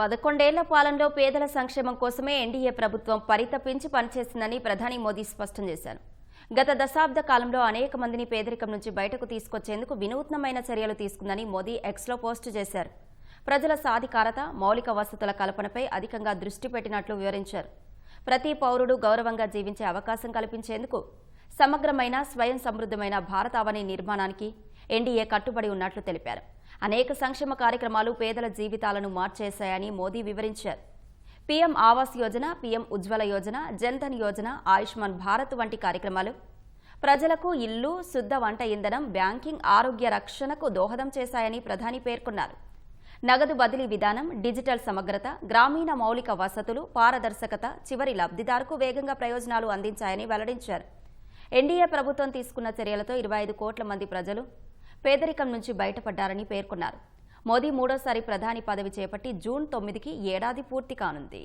పదకొండేళ్ళ పాలనలో పేదల సంక్షేమం కోసమే ఎన్డీఏ ప్రభుత్వం పరితపించి పనిచేసిందని ప్రధాని మోదీ స్పష్టం చేశారు. గత దశాబ్ద కాలంలో అనేక మందిని పేదరికం నుంచి బయటకు తీసుకొచ్చేందుకు వినూత్నమైన చర్యలు తీసుకుందని మోదీ ఎక్స్లో పోస్టు చేశారు. ప్రజల సాధికారత మౌలిక వసతుల కల్పనపై అధికంగా దృష్టి పెట్టినట్లు వివరించారు. ప్రతి పౌరుడు గౌరవంగా జీవించే అవకాశం కల్పించేందుకు సమగ్రమైన స్వయం సమృద్ధమైన భారతావని నిర్మాణానికి ఎన్డీఏ కట్టుబడి ఉన్నట్లు తెలిపారు. అనేక సంక్షేమ కార్యక్రమాలు పేదల జీవితాలను మార్చేశాయని మోదీ వివరించారు. పీఎం ఆవాస్ యోజన పీఎం ఉజ్వల యోజన జన్ధన్ యోజన ఆయుష్మాన్ భారత్ వంటి కార్యక్రమాలు. ప్రజలకు ఇల్లు శుద్ధ వంట ఇంధనం బ్యాంకింగ్ ఆరోగ్య రక్షణకు దోహదం చేశాయని ప్రధాని పేర్కొన్నారు. నగదు బదిలీ విధానం డిజిటల్ సమగ్రత గ్రామీణ మౌలిక వసతులు పారదర్శకత చివరి లబ్ధిదారుకు వేగంగా ప్రయోజనాలు అందించాయని వెల్లడించారు. ఎన్డీఏ ప్రభుత్వం తీసుకున్న చర్యలతో ఇరవై ఐదు కోట్ల మంది ప్రజలు పేదరికం నుంచి బయటపడ్డారని పేర్కొన్నారు. మోదీ మూడోసారి ప్రధాని పదవి చేపట్టి జూన్ తొమ్మిదికి ఏడాది పూర్తి కానుంది.